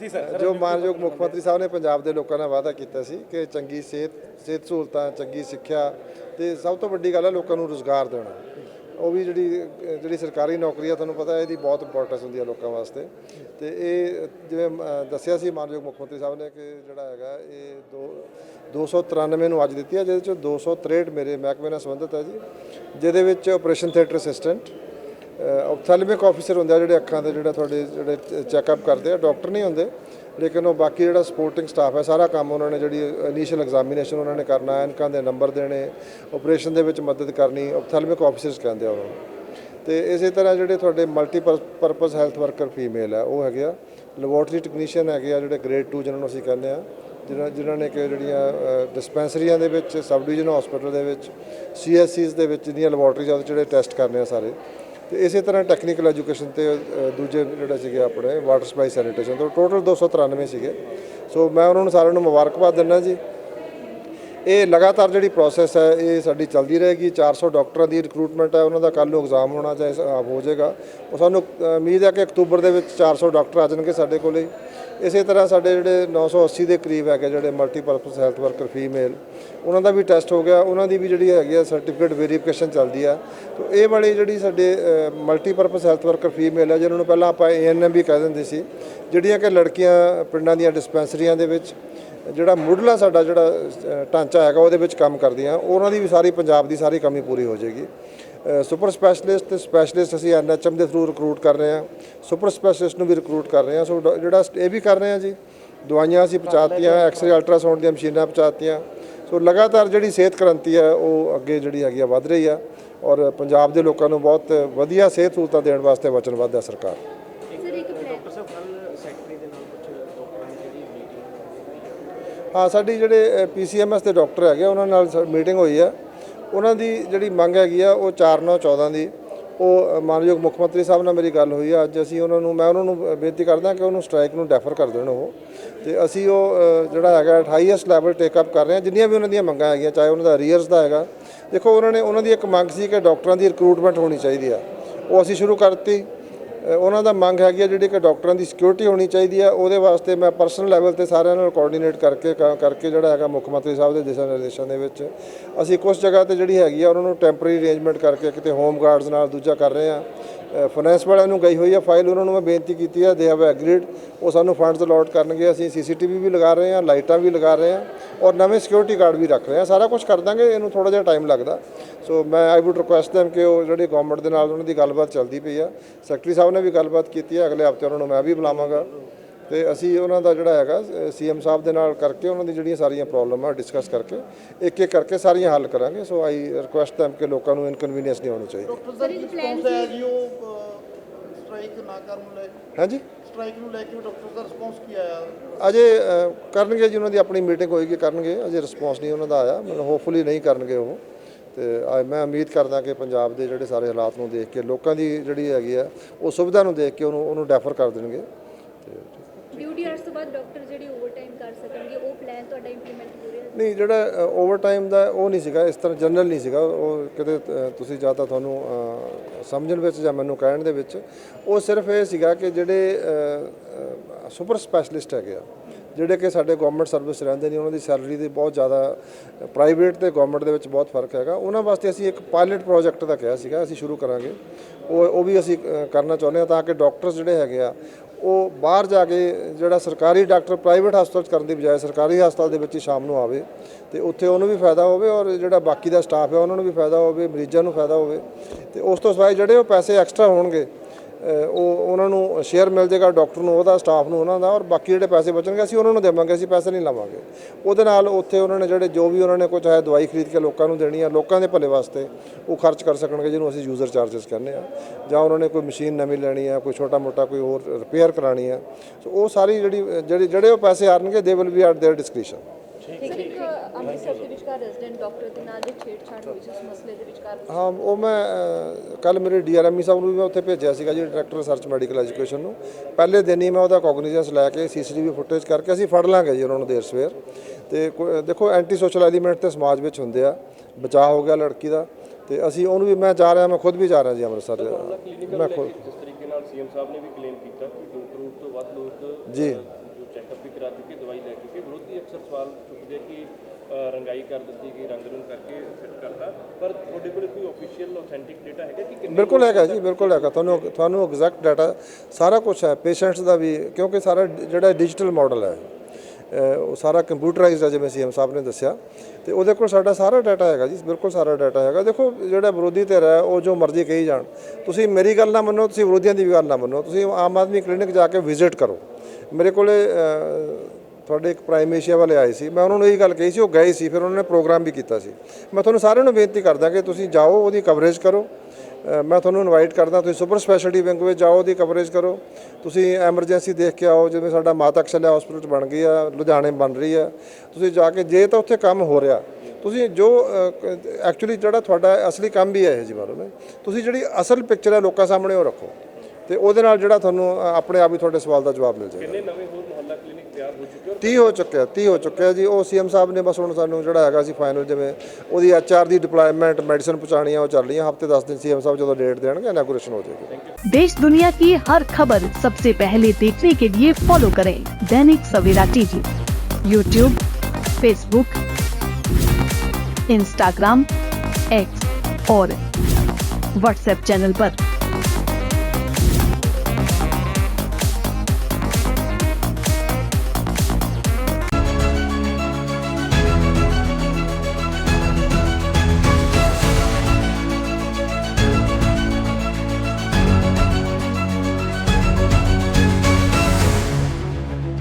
ਜੀ ਸਰ ਜੋ ਮਾਨਯੋਗ ਮੁੱਖ ਮੰਤਰੀ ਸਾਹਿਬ ਨੇ ਪੰਜਾਬ ਦੇ ਲੋਕਾਂ ਨਾਲ ਵਾਅਦਾ ਕੀਤਾ ਸੀ ਕਿ ਚੰਗੀ ਸਿਹਤ ਸਿਹਤ ਸਹੂਲਤਾਂ ਚੰਗੀ ਸਿੱਖਿਆ ਤੇ ਸਭ ਤੋਂ ਵੱਡੀ ਗੱਲ ਹੈ ਲੋਕਾਂ ਨੂੰ ਰੋਜ਼ਗਾਰ ਦੇਣਾ। ਉਹ ਵੀ ਜਿਹੜੀ ਜਿਹੜੀ ਸਰਕਾਰੀ ਨੌਕਰੀ ਆ ਤੁਹਾਨੂੰ ਪਤਾ ਹੈ ਇਹਦੀ ਬਹੁਤ ਇੰਪੋਰਟੈਂਸ ਹੁੰਦੀ ਹੈ ਲੋਕਾਂ ਵਾਸਤੇ। ਤੇ ਇਹ ਜਿਵੇਂ ਦੱਸਿਆ ਸੀ ਮਾਨਯੋਗ ਮੁੱਖ ਮੰਤਰੀ ਸਾਹਿਬ ਨੇ ਕਿ ਜਿਹੜਾ ਹੈਗਾ ਇਹ ਦੋ 293 ਨੂੰ ਅੱਜ ਦਿੱਤੀ ਹੈ ਜਿਹਦੇ ਚ 263 ਮੇਰੇ ਮਹਿਕਮੇ ਨਾਲ ਸੰਬੰਧਿਤ ਹੈ ਜੀ। ਜਿਹਦੇ ਵਿੱਚ operation theatre assistant ophthalmic officer ਹੁੰਦਾ ਜਿਹੜੇ ਅੱਖਾਂ ਦੇ ਜਿਹੜਾ ਤੁਹਾਡੇ ਜਿਹੜੇ ਚੈੱਕਅਪ ਕਰਦੇ ਆ ਡਾਕਟਰ ਨਹੀਂ ਹੁੰਦੇ, ਲੇਕਿਨ ਉਹ ਬਾਕੀ ਜਿਹੜਾ ਸਪੋਰਟਿੰਗ ਸਟਾਫ ਹੈ, ਸਾਰਾ ਕੰਮ ਉਹਨਾਂ ਨੇ ਜਿਹੜੀ ਇਨੀਸ਼ੀਅਲ ਐਗਜ਼ਾਮੀਨੇਸ਼ਨ ਉਹਨਾਂ ਨੇ ਕਰਨਾ ਹੈ ਇਨਕਾਂ ਦੇ ਨੰਬਰ ਦੇਣੇ ਆਪਰੇਸ਼ਨ ਦੇ ਵਿੱਚ ਮਦਦ ਕਰਨੀ ਆਪਥੈਲਮਿਕ ਆਫੀਸਰਸ ਕਹਿੰਦੇ ਆ ਉਹਨਾਂ ਨੂੰ ਤੇ ਇਸੇ ਤਰ੍ਹਾਂ ਜਿਹੜੇ ਤੁਹਾਡੇ multi purpose health worker female ਹੈ ਉਹ ਹੈਗੇ ਆ ਲੈਬੋਰਟਰੀ ਟੈਕਨੀਸ਼ੀਅਨ ਹੈਗੇ ਆ, ਜਿਹੜੇ ਗ੍ਰੇਡ 2 ਜਿਹਨਾਂ ਨੂੰ ਅਸੀਂ ਕਹਿੰਦੇ ਆ ਜਿਨ੍ਹਾਂ ਜਿਨ੍ਹਾਂ ਨੇ ਕਿ ਜਿਹੜੀਆਂ ਡਿਸਪੈਂਸਰੀਆਂ ਦੇ ਵਿੱਚ ਸਬ ਡਿਵੀਜ਼ਨ ਹਸਪੀਟਲ ਦੇ ਵਿੱਚ ਸੀਐਸਸੀਸ ਦੇ ਵਿੱਚ ਜਿਹੜੀਆਂ ਲੈਬੋਰਟਰੀਜ਼ ਆ ਜਿਹੜੇ ਟੈਸਟ ਕਰਨੇ ਆ ਸਾਰੇ ਤੇ ਇਸੇ ਤਰ੍ਹਾਂ ਟੈਕਨੀਕਲ ਐਜੂਕੇਸ਼ਨ ਤੇ ਅ, ਦੂਜੇ ਜਿਹੜੇ ਸੀਗੇ ਆਪਣੇ ਵਾਟਰ ਸਪਲਾਈ ਸੈਨੀਟੇਸ਼ਨ ਤੋਂ ਟੋਟਲ 293 ਸੀਗੇ। ਸੋ ਮੈਂ ਉਹਨਾਂ ਨੂੰ ਸਾਰਿਆਂ ਨੂੰ ਮੁਬਾਰਕਬਾਦ ਦਿੰਦਾ ਜੀ। ਇਹ ਲਗਾਤਾਰ ਜਿਹੜੀ ਪ੍ਰੋਸੈਸ ਹੈ, ਇਹ ਸਾਡੀ ਚੱਲਦੀ ਰਹੇਗੀ। 400 ਡਾਕਟਰਾਂ ਦੀ ਰਿਕਰੂਟਮੈਂਟ ਹੈ, ਉਹਨਾਂ ਦਾ ਕੱਲ੍ਹ ਨੂੰ ਐਗਜ਼ਾਮ ਹੋਣਾ ਚਾਹੇ ਹੋ ਜਾਏਗਾ। ਉਹ ਸਾਨੂੰ ਉਮੀਦ ਹੈ ਕਿ ਅਕਤੂਬਰ ਦੇ ਵਿੱਚ 400 ਡਾਕਟਰ ਆ ਜਾਣਗੇ ਸਾਡੇ ਕੋਲੇ। ਇਸੇ ਤਰ੍ਹਾਂ ਸਾਡੇ ਜਿਹੜੇ 980 ਦੇ ਕਰੀਬ ਹੈਗੇ, ਜਿਹੜੇ ਮਲਟੀਪਰਪਸ ਹੈਲਥ ਵਰਕਰ ਫੀਮੇਲ ਉਹਨਾਂ ਦਾ ਵੀ ਟੈਸਟ ਹੋ ਗਿਆ। ਉਹਨਾਂ ਦੀ ਵੀ ਜਿਹੜੀ ਹੈਗੀ ਆ ਸਰਟੀਫਿਕੇਟ ਵੈਰੀਫਿਕੇਸ਼ਨ ਚੱਲਦੀ ਆ। ਤੋ ਇਹ ਵਾਲੀ ਜਿਹੜੀ ਸਾਡੇ ਮਲਟੀਪਰਪਸ ਹੈਲਥ ਵਰਕਰ ਫੀਮੇਲ ਹੈ ਜਿਹਨਾਂ ਨੂੰ ਪਹਿਲਾਂ ਆਪਾਂ ਏਐਨਐਮ ਵੀ ਕਹਿ ਦਿੰਦੇ ਸੀ, ਜਿਹੜੀਆਂ ਕਿ ਲੜਕੀਆਂ ਪਿੰਡਾਂ ਦੀਆਂ ਡਿਸਪੈਂਸਰੀਆਂ ਦੇ ਵਿੱਚ ਜਿਹੜਾ ਮੁੱਢਲਾ ਸਾਡਾ ਜਿਹੜਾ ਢਾਂਚਾ ਹੈਗਾ, ਉਹਦੇ ਵਿੱਚ ਕੰਮ ਕਰਦੀਆਂ। ਉਹਨਾਂ ਦੀ ਵੀ ਸਾਰੀ, ਪੰਜਾਬ ਦੀ ਸਾਰੀ ਕਮੀ ਪੂਰੀ ਹੋ ਜਾਏਗੀ। ਸੁਪਰ ਸਪੈਸ਼ਲਿਸਟ ਤੇ ਸਪੈਸ਼ਲਿਸਟ ਅਸੀਂ ਐਨਐਚਐਮ ਦੇ ਥਰੂ ਰਿਕਰੂਟ ਕਰ ਰਹੇ ਹਾਂ। ਸੁਪਰ ਸਪੈਸ਼ਲਿਸਟ ਨੂੰ ਵੀ ਰਿਕਰੂਟ ਕਰ ਰਹੇ ਹਾਂ। ਸੋ ਡ- ਜਿਹੜਾ ਇਹ ਵੀ ਕਰ ਰਹੇ ਹਾਂ ਜੀ। ਦਵਾਈਆਂ ਅਸੀਂ ਪਹੁੰਚਾਤੀਆਂ ਐਕਸਰੇ ਅਲਟਰਾਸਾਊਂਡ ਦੀਆਂ ਮਸ਼ੀਨਾਂ ਪਹੁੰਚਾਤੀਆਂ। ਸੋ ਲਗਾਤਾਰ ਜਿਹੜੀ ਸਿਹਤ ਕ੍ਰਾਂਤੀ ਹੈ, ਉਹ ਅੱਗੇ ਜਿਹੜੀ ਹੈਗੀ ਆ, ਵੱਧ ਰਹੀ ਆ। ਔਰ ਪੰਜਾਬ ਦੇ ਲੋਕਾਂ ਨੂੰ ਬਹੁਤ ਵਧੀਆ ਸਿਹਤ ਸਹੂਲਤਾਂ ਦੇਣ ਵਾਸਤੇ ਵਚਨਬੱਧ ਹੈ ਸਰਕਾਰ ਸਰ ਇੱਕ ਪਲਾਨ ਡਾਕਟਰ ਸਾਹਿਬ ਕੱਲ ਸੈਕਟਰੀ ਦੇ ਨਾਲ ਕੁਝ ਡਾਕਟਰਾਂ ਦੀ ਜਿਹੜੀ ਮੀਟਿੰਗ ਹਾਂ ਸਾਡੀ ਜਿਹੜੇ ਪੀਸੀਐਮਐਸ ਦੇ ਡਾਕਟਰ ਹੈਗੇ ਉਹਨਾਂ ਨਾਲ ਮੀਟਿੰਗ ਹੋਈ ਆ। ਉਹਨਾਂ ਦੀ ਜਿਹੜੀ ਮੰਗ ਹੈਗੀ ਆ ਉਹ 4914 ਦੀ। ਉਹ ਮਾਨਯੋਗ ਮੁੱਖ ਮੰਤਰੀ ਸਾਹਿਬ ਨਾਲ ਮੇਰੀ ਗੱਲ ਹੋਈ ਆ। ਅੱਜ ਅਸੀਂ ਉਹਨਾਂ ਨੂੰ ਮੈਂ ਉਹਨਾਂ ਨੂੰ ਬੇਨਤੀ ਕਰਦਾ ਕਿ ਉਹਨੂੰ ਸਟ੍ਰਾਈਕ ਨੂੰ ਡੈਫਰ ਕਰ ਦੇਣ ਉਹ। ਤੇ ਅਸੀਂ ਉਹ ਜਿਹੜਾ ਹੈਗਾ ਹਾਈਐਸਟ ਲੈਵਲ ਟੇਕ ਅਪ ਕਰ ਰਹੇ ਹਾਂ ਜਿੰਨੀਆਂ ਵੀ ਉਹਨਾਂ ਦੀਆਂ ਮੰਗਾਂ ਹੈਗੀਆਂ ਚਾਹੇ ਉਹਨਾਂ ਦਾ ਅਰੀਅਰਸ ਦਾ ਹੈਗਾ। ਦੇਖੋ ਉਹਨਾਂ ਨੇ ਉਹਨਾਂ ਦੀ ਇੱਕ ਮੰਗ ਸੀ ਕਿ ਡਾਕਟਰਾਂ ਦੀ ਰਿਕਰੂਟਮੈਂਟ ਹੋਣੀ ਚਾਹੀਦੀ ਆ। ਉਹ ਅਸੀਂ ਸ਼ੁਰੂ ਕਰਤੀ। ਅ, ਉਹਨਾਂ ਦਾ ਮੰਗ ਹੈਗੀ ਆ ਜਿਹੜੀ ਕਿ ਡਾਕਟਰਾਂ ਦੀ ਸਿਕਿਉਰਿਟੀ ਹੋਣੀ ਚਾਹੀਦੀ ਹੈ ਉਹਦੇ ਵਾਸਤੇ ਮੈਂ ਪਰਸਨਲ ਲੈਵਲ ਤੇ ਸਾਰਿਆਂ ਨਾਲ ਕੋਆਰਡੀਨੇਟ ਕਰਕੇ ਕ- ਕਰਕੇ ਜਿਹੜਾ ਹੈਗਾ ਮੁੱਖ ਮੰਤਰੀ ਸਾਹਿਬ ਦੇ ਦਿਸ਼ਾ ਨਿਰਦੇਸ਼ਾਂ ਦੇ ਵਿੱਚ ਅਸੀਂ ਕੁਝ ਜਗ੍ਹਾ ਤੇ ਜਿਹੜੀ ਹੈਗੀ ਆ, ਉਹਨਾਂ ਨੂੰ ਟੈਂਪਰੇਰੀ ਅਰੇਂਜਮੈਂਟ ਕਰਕੇ ਕਿਤੇ ਹੋਮ ਗਾਰਡਸ ਨਾਲ ਦੂਜਾ ਕਰ ਰਹੇ ਆ। ਫਾਈਨੈਂਸ ਵਾਲਿਆਂ ਨੂੰ ਗਈ ਹੋਈ ਆ ਫਾਈਲ ਉਹਨਾਂ ਨੂੰ ਮੈਂ ਬੇਨਤੀ ਕੀਤੀ ਹੈ ਦੇ ਹੈਵ ਐਗਰੀਡ ਉਹ ਸਾਨੂੰ ਫੰਡਸ ਅਲਾਟ ਕਰਨਗੇ, ਅਸੀਂ ਸੀਸੀਟੀਵੀ ਵੀ ਲਗਾ ਰਹੇ ਹਾਂ ਲਾਈਟਾਂ ਵੀ ਲਗਾ ਰਹੇ ਹਾਂ ਔਰ ਨਵੇਂ ਸਿਕਿਉਰਿਟੀ ਗਾਰਡ ਵੀ ਰੱਖ ਰਹੇ ਹਾਂ ਸਾਰਾ ਕੁਝ ਕਰ ਦਾਂਗੇ, ਇਹਨੂੰ ਥੋੜਾ ਜਿਹਾ ਟਾਈਮ ਲੱਗਦਾ। ਸੋ ਮੈਂ ਆਈ ਵੁੱਡ ਰਿਕੁਐਸਟ them ਕਿ ਉਹ ਜਿਹੜੀ ਗਵਰਨਮੈਂਟ ਦੇ ਨਾਲ ਉਹਨਾਂ ਦੀ ਗੱਲਬਾਤ ਚੱਲਦੀ ਪਈ ਆ। ਸੈਕਟਰੀ ਸਾਹਿਬ ਨੇ ਵੀ ਗੱਲਬਾਤ ਕੀਤੀ ਹੈ ਅਗਲੇ ਹਫ਼ਤੇ ਉਹਨਾਂ ਨੂੰ ਮੈਂ ਵੀ ਬੁਲਾਵਾਂਗਾ। ਤੇ ਅਸੀਂ ਉਹਨਾਂ ਦਾ ਜਿਹੜਾ ਹੈਗਾ ਸੀਐਮ ਸਾਹਿਬ ਦੇ ਨਾਲ ਕਰਕੇ ਉਹਨਾਂ ਦੀ ਜਿਹੜੀਆਂ ਸਾਰੀਆਂ ਪ੍ਰੋਬਲਮ ਆ ਡਿਸਕਸ ਕਰਕੇ ਇੱਕ ਇੱਕ ਕਰਕੇ ਸਾਰੀਆਂ ਹੱਲ ਕਰਾਂਗੇ। ਸੋ ਆਈ ਰਿਕੁਐਸਟ them ਕਿ ਲੋਕਾਂ ਨੂੰ ਇਨਕਨਵੀਨੀਅੰਸ ਨਹੀਂ ਹੋਣੀ ਚਾਹੀਦੀ। ਡਾਕਟਰ ਸਾਹਿਬ ਕੀ ਰਿਸਪੌਂਸ ਹੈ ਜੀ ਉਹ ਸਟ੍ਰਾਈਕ ਨਾ ਕਰਨ ਨੂੰ ਲੈ ਹਾਂਜੀ? ਸਟ੍ਰਾਈਕ ਨੂੰ ਲੈ ਕੇ ਡਾਕਟਰ ਦਾ ਰਿਸਪੌਂਸ ਕੀ ਆਇਆ? ਅਜੇ ਕਰਨਗੇ ਜੀ ਉਹਨਾਂ ਦੀ ਆਪਣੀ ਮੀਟਿੰਗ ਹੋਏਗੀ ਕਰਨਗੇ। ਅਜੇ ਰਿਸਪੌਂਸ ਨਹੀਂ ਉਹਨਾਂ ਦਾ ਆਇਆ। ਮੈਨੂੰ ਹੋਪਫੁਲੀ ਨਹੀਂ ਕਰਨਗੇ ਉਹ। ਤੇ ਆ ਮੈਂ ਉਮੀਦ ਕਰਦਾ ਕਿ ਪੰਜਾਬ ਦੇ ਜਿਹੜੇ ਸਾਰੇ ਹਾਲਾਤ ਨੂੰ ਦੇਖ ਕੇ ਲੋਕਾਂ ਦੀ ਜਿਹੜੀ ਹੈਗੀ ਆ ਉਹ ਸੁਵਿਧਾ ਨੂੰ ਦੇਖ ਕੇ ਉਹਨੂੰ ਉਹਨੂੰ ਡੈਫਰ ਕਰ ਦੇਣਗੇ। ਡਿਊਟੀ ਆਰਸ ਤੋਂ ਬਾਅਦ ਡਾਕਟਰ ਜਿਹੜੇ ਓਵਰਟਾਈਮ ਕਰ ਸਕਣਗੇ, ਉਹ ਪਲਾਨ ਤੁਹਾਡਾ ਇੰਪਲੀਮੈਂਟ ਹੋ ਰਿਹਾ ਨਹੀਂ, ਜਿਹੜਾ ਓਵਰਟਾਈਮ ਦਾ ਉਹ ਨਹੀਂ ਸੀਗਾ, ਇਸ ਤਰ੍ਹਾਂ ਜਨਰਲ ਨਹੀਂ ਸੀਗਾ। ਉਹ ਕਿਤੇ ਤੁਸੀਂ ਜਾਂ ਤਾਂ ਤੁਹਾਨੂੰ ਸਮਝਣ ਵਿੱਚ ਜਾਂ ਮੈਨੂੰ ਕਹਿਣ ਦੇ ਵਿੱਚ, ਉਹ ਸਿਰਫ ਇਹ ਸੀਗਾ ਕਿ ਜਿਹੜੇ ਸੁਪਰ ਸਪੈਸ਼ਲਿਸਟ ਹੈਗੇ ਆ, ਜਿਹੜੇ ਕਿ ਸਾਡੇ ਗਵਰਨਮੈਂਟ ਸਰਵਿਸ ਰਹਿੰਦੇ ਨੇ, ਉਹਨਾਂ ਦੀ ਸੈਲਰੀ ਦੇ ਬਹੁਤ ਜ਼ਿਆਦਾ ਪ੍ਰਾਈਵੇਟ ਤੇ ਗਵਰਨਮੈਂਟ ਦੇ ਵਿੱਚ ਬਹੁਤ ਫ਼ਰਕ ਹੈਗਾ। ਉਹਨਾਂ ਵਾਸਤੇ ਅਸੀਂ ਇੱਕ ਪਾਇਲਟ ਪ੍ਰੋਜੈਕਟ ਦਾ ਕਿਹਾ ਸੀਗਾ, ਅਸੀਂ ਸ਼ੁਰੂ ਕਰਾਂਗੇ। ਉਹ ਉਹ ਵੀ ਅਸੀਂ ਕਰਨਾ ਚਾਹੁੰਦੇ ਹਾਂ ਤਾਂ ਕਿ ਡਾਕਟਰਸ ਜਿਹੜੇ ਹੈਗੇ ਆ ਉਹ ਬਾਹਰ ਜਾ ਕੇ ਜਿਹੜਾ ਸਰਕਾਰੀ ਡਾਕਟਰ ਪ੍ਰਾਈਵੇਟ ਹਸਪਤਾਲ 'ਚ ਕਰਨ ਦੀ ਬਜਾਏ ਸਰਕਾਰੀ ਹਸਪਤਾਲ ਦੇ ਵਿੱਚ ਹੀ ਸ਼ਾਮ ਨੂੰ ਆਵੇ ਤੇ ਉੱਥੇ ਉਹਨੂੰ ਵੀ ਫਾਇਦਾ ਹੋਵੇ ਔਰ ਜਿਹੜਾ ਬਾਕੀ ਦਾ ਸਟਾਫ ਹੈ ਉਹਨਾਂ ਨੂੰ ਵੀ ਫਾਇਦਾ ਹੋਵੇ, ਮਰੀਜ਼ਾਂ ਨੂੰ ਫਾਇਦਾ ਹੋਵੇ ਤੇ ਉਸ ਤੋਂ ਸਿਵਾਏ ਜਿਹੜੇ ਉਹ ਪੈਸੇ ਐਕਸਟਰਾ ਹੋਣਗੇ ਉਹ ਉਹਨਾਂ ਨੂੰ ਸ਼ੇਅਰ ਮਿਲ ਜਾਏਗਾ ਡਾਕਟਰ ਨੂੰ, ਉਹਦਾ ਸਟਾਫ ਨੂੰ, ਉਹਨਾਂ ਦਾ ਔਰ ਬਾਕੀ ਜਿਹੜੇ ਪੈਸੇ ਬਚਣਗੇ, ਅਸੀਂ ਉਹਨਾਂ ਨੂੰ ਦੇਵਾਂਗੇ, ਅਸੀਂ ਪੈਸੇ ਨਹੀਂ ਲਾਵਾਂਗੇ। ਉਹਦੇ ਨਾਲ ਉੱਥੇ ਉਹਨਾਂ ਨੇ ਜਿਹੜੇ ਜੋ ਵੀ ਉਹਨਾਂ ਨੇ ਕੋਈ ਚਾਹੇ ਦਵਾਈ ਖਰੀਦ ਕੇ ਲੋਕਾਂ ਨੂੰ ਦੇਣੀ ਆ, ਲੋਕਾਂ ਦੇ ਭਲੇ ਵਾਸਤੇ ਉਹ ਖਰਚ ਕਰ ਸਕਣਗੇ, ਜਿਹਨੂੰ ਅਸੀਂ ਯੂਜ਼ਰ ਚਾਰजेस ਕਹਿੰਦੇ ਆ। ਜਾਂ ਉਹਨਾਂ ਨੇ ਕੋਈ ਮਸ਼ੀਨ ਨਵੀਂ ਲੈਣੀ ਆ, ਕੋਈ ਛੋਟਾ ਮੋਟਾ ਕੋਈ ਹੋਰ ਰਿਪੇਅਰ ਕਰਾਣੀ ਆ। ਸੋ ਉਹ ਸਾਰੀ ਜਿਹੜੀ, ਜਿਹੜੇ ਜਿਹੜੇ ਉਹ ਪੈਸੇ ਆਣਗੇ ਦੇ will be at their discretion sir ਇੱਕ ਅੰਮ੍ਰਿਤਸਰ ਦੇ ਵਿਚਕਾਰ ਰੈਜ਼ੀਡੈਂਟ ਡਾਕਟਰ ਦੇ ਨਾਲ ਜੇ ਛੇੜਛਾੜ ਹੋਈ ਸੀ ਉਸ ਮਸਲੇ ਦੇ ਵਿਚਕਾਰ ਹਾਂ ਉਹ ਮੈਂ ਕੱਲ ਮੇਰੇ ਡੀਆਰਐਮਈ ਸਾਹਿਬ ਨੂੰ ਵੀ ਮੈਂ ਉੱਥੇ ਭੇਜਿਆ ਸੀਗਾ ਜੀ ਡਾਇਰੈਕਟਰ ਰਿਸਰਚ ਮੈਡੀਕਲ ਐਜੂਕੇਸ਼ਨ ਨੂੰ। ਪਹਿਲੇ ਦਿਨ ਹੀ ਮੈਂ ਉਹਦਾ ਕੋਗਨੀਜੈਂਸ ਲੈ ਕੇ ਸੀਸੀਟੀਵੀ ਫੁਟੇਜ ਕਰਕੇ ਅਸੀਂ ਫੜ ਲਾਂਗੇ ਜੀ ਉਹਨਾਂ ਨੂੰ ਦੇਰ ਸਵੇਰ। ਤੇ ਦੇਖੋ ਐਂਟੀ ਸੋਸ਼ਲ ਐਲੀਮੈਂਟ ਤੇ ਸਮਾਜ ਵਿੱਚ ਹੁੰਦੇ ਆ ਬਚਾਅ ਹੋ ਗਿਆ ਲੜਕੀ ਦਾ। ਤੇ ਅਸੀਂ ਉਹਨੂੰ ਵੀ ਮੈਂ ਜਾ ਰਿਹਾ ਮੈਂ ਖੁਦ ਵੀ ਜਾ ਰਿਹਾ ਜੀ ਅੰਮ੍ਰਿਤਸਰ। ਮੈਂ ਖੁਦ ਜਿਸ ਤਰੀਕੇ ਨਾਲ ਸੀਐਮ ਸਾਹਿਬ ਨੇ ਵੀ ਕਲੇਮ ਕੀਤਾ ਕਿ 2 ਕਰੋੜ ਤੋਂ ਵੱਧ ਲੋਕ ਜੀ। ਚੁੱਕੇ ਦਵਾਈ ਲੈ ਚੁੱਕੇ। ਵਿਰੋਧੀ ਅਕਸਰ ਸਵਾਲ ਚੁੱਕਦੇ ਕਿ ਰੰਗਾਈ ਕਰ ਦਿੱਤੀ ਗਈ ਰੰਗ ਰੂੰਗ ਕਰਕੇ ਫਿੱਟ ਕਰਤਾ। ਪਰ ਤੁਹਾਡੇ ਕੋਲ ਕੋਈ ਆਫੀਸ਼ੀਅਲ ਆਥੈਂਟਿਕ ਡਾਟਾ ਹੈਗਾ ਕਿ ਕਿੰਨੇ ਬਿਲਕੁਲ ਹੈਗਾ ਜੀ ਬਿਲਕੁਲ ਹੈਗਾ। ਤੁਹਾਨੂੰ ਤੁਹਾਨੂੰ ਐਗਜ਼ੈਕਟ ਡਾਟਾ ਸਾਰਾ ਕੁਝ ਹੈ ਪੇਸ਼ੈਂਟਸ ਦਾ ਵੀ ਕਿਉਂਕਿ ਸਾਰਾ ਜਿਹੜਾ ਡਿਜੀਟਲ ਮਾਡਲ ਹੈ ਉਹ ਸਾਰਾ ਕੰਪਿਊਟਰਾਈਜ਼ਡ ਹੈ ਜਿਵੇਂ ਸੀਐਮ ਸਾਹਿਬ ਨੇ ਦੱਸਿਆ। ਤੇ ਉਹਦੇ ਕੋਲ ਸਾਡਾ ਸਾਰਾ ਡਾਟਾ ਹੈਗਾ ਜੀ ਬਿਲਕੁਲ ਸਾਰਾ ਡਾਟਾ ਹੈਗਾ। ਦੇਖੋ ਜਿਹੜਾ ਵਿਰੋਧੀ ਧਿਰ ਹੈ ਉਹ ਜੋ ਮਰਜ਼ੀ ਕਹੀ ਜਾਣ। ਤੁਸੀਂ ਮੇਰੀ ਗੱਲ ਨਾ ਮੰਨੋ ਤੁਸੀਂ ਵਿਰੋਧੀਆਂ ਦੀ ਵੀ ਗੱਲ ਨਾ ਮੰਨੋ। ਤੁਸੀਂ ਆਮ ਆਦਮੀ ਕਲੀਨਿਕ ਜਾ ਕੇ ਵਿਜ਼ਿਟ ਕਰੋ। ਮੇਰੇ ਕੋਲੇ ਤੁਹਾਡੇ ਇੱਕ ਪ੍ਰਾਈਮ ਏਸ਼ੀਆ ਵਾਲੇ ਆਏ ਸੀ। ਮੈਂ ਉਹਨਾਂ ਨੂੰ ਇਹ ਗੱਲ ਕਹੀ ਸੀ, ਉਹ ਗਏ ਸੀ, ਫਿਰ ਉਹਨਾਂ ਨੇ ਪ੍ਰੋਗਰਾਮ ਵੀ ਕੀਤਾ ਸੀ। ਮੈਂ ਤੁਹਾਨੂੰ ਸਾਰਿਆਂ ਨੂੰ ਬੇਨਤੀ ਕਰਦਾ ਕਿ ਤੁਸੀਂ ਜਾਓ, ਉਹਦੀ ਕਵਰੇਜ ਕਰੋ। ਮੈਂ ਤੁਹਾਨੂੰ ਇਨਵਾਈਟ ਕਰਦਾ, ਤੁਸੀਂ ਸੁਪਰ ਸਪੈਸ਼ਲਿਟੀ ਵਿੰਗ ਵਿੱਚ ਜਾਓ, ਉਹਦੀ ਕਵਰੇਜ ਕਰੋ। ਤੁਸੀਂ ਐਮਰਜੈਂਸੀ ਦੇਖ ਕੇ ਆਓ, ਜਿਵੇਂ ਸਾਡਾ ਮਾਤਾ ਕਸ਼ਲਿਆ ਹਸਪੀਟਲ ਬਣ ਗਈ ਆ, ਲੁਧਿਆਣੇ ਬਣ ਰਹੀ ਆ। ਤੁਸੀਂ ਜਾ ਕੇ, ਜੇ ਤਾਂ ਉੱਥੇ ਕੰਮ ਹੋ ਰਿਹਾ, ਤੁਸੀਂ ਜੋ ਐਕਚੁਅਲੀ ਜਿਹੜਾ ਤੁਹਾਡਾ ਅਸਲੀ ਕੰਮ ਵੀ ਹੈ ਇਹ ਜੀ ਮਾਲੂਮ ਤੁਸੀਂ ਜਿਹੜੀ ਅਸਲ ਪਿਕਚਰ ਹੈ ਲੋਕਾਂ ਸਾਹਮਣੇ ਉਹ ਰੱਖੋ। ਤੇ ਉਹਦੇ ਨਾਲ ਜਿਹੜਾ ਤੁਹਾਨੂੰ ਅ, ਆਪਣੇ ਆਪ ਹੀ ਤੁਹਾਡੇ ਸਵਾਲ ਦਾ ਜਵਾਬ ਮਿਲ ਜਾਏਗਾ ਕਿੰਨੇ ਨਵੇਂ ਹੋਰ ਮੁਹੱਲਾ ਕਲੀਨਿਕ ਤਿਆਰ ਹੋ ਚੁੱਕੇ ਔਰ 30 ਹੋ ਚੁੱਕਿਆ 30 ਹੋ ਚੁੱਕਿਆ ਜੀ ਉਹ ਸੀਐਮ ਸਾਹਿਬ ਨੇ ਬਸ ਹੁਣ ਸਾਨੂੰ ਜਿਹੜਾ ਹੈਗਾ ਸੀ ਫਾਈਨਲ ਜਿਵੇਂ ਉਹਦੀ ਐਚਆਰ ਦੀ ਡਿਪਲੋਇਮੈਂਟ ਮੈਡੀਸਨ ਪਹੁੰਚਾਉਣੀ ਆ ਉਹ ਚੱਲ ਰਹੀਆਂ ਹਫਤੇ 10 ਦਿਨ ਸੀਐਮ ਸਾਹਿਬ ਜਦੋਂ ਡੇਟ ਦੇਣਗੇ ਇਨੋਗ੍ਰੇਸ਼ਨ ਹੋ ਜਾਏਗੀ देश दुनिया की हर खबर सबसे पहले देखने के लिए फॉलो करें Dainik Savera TV YouTube Facebook Instagram X और व्हाट्सएप चैनल पर।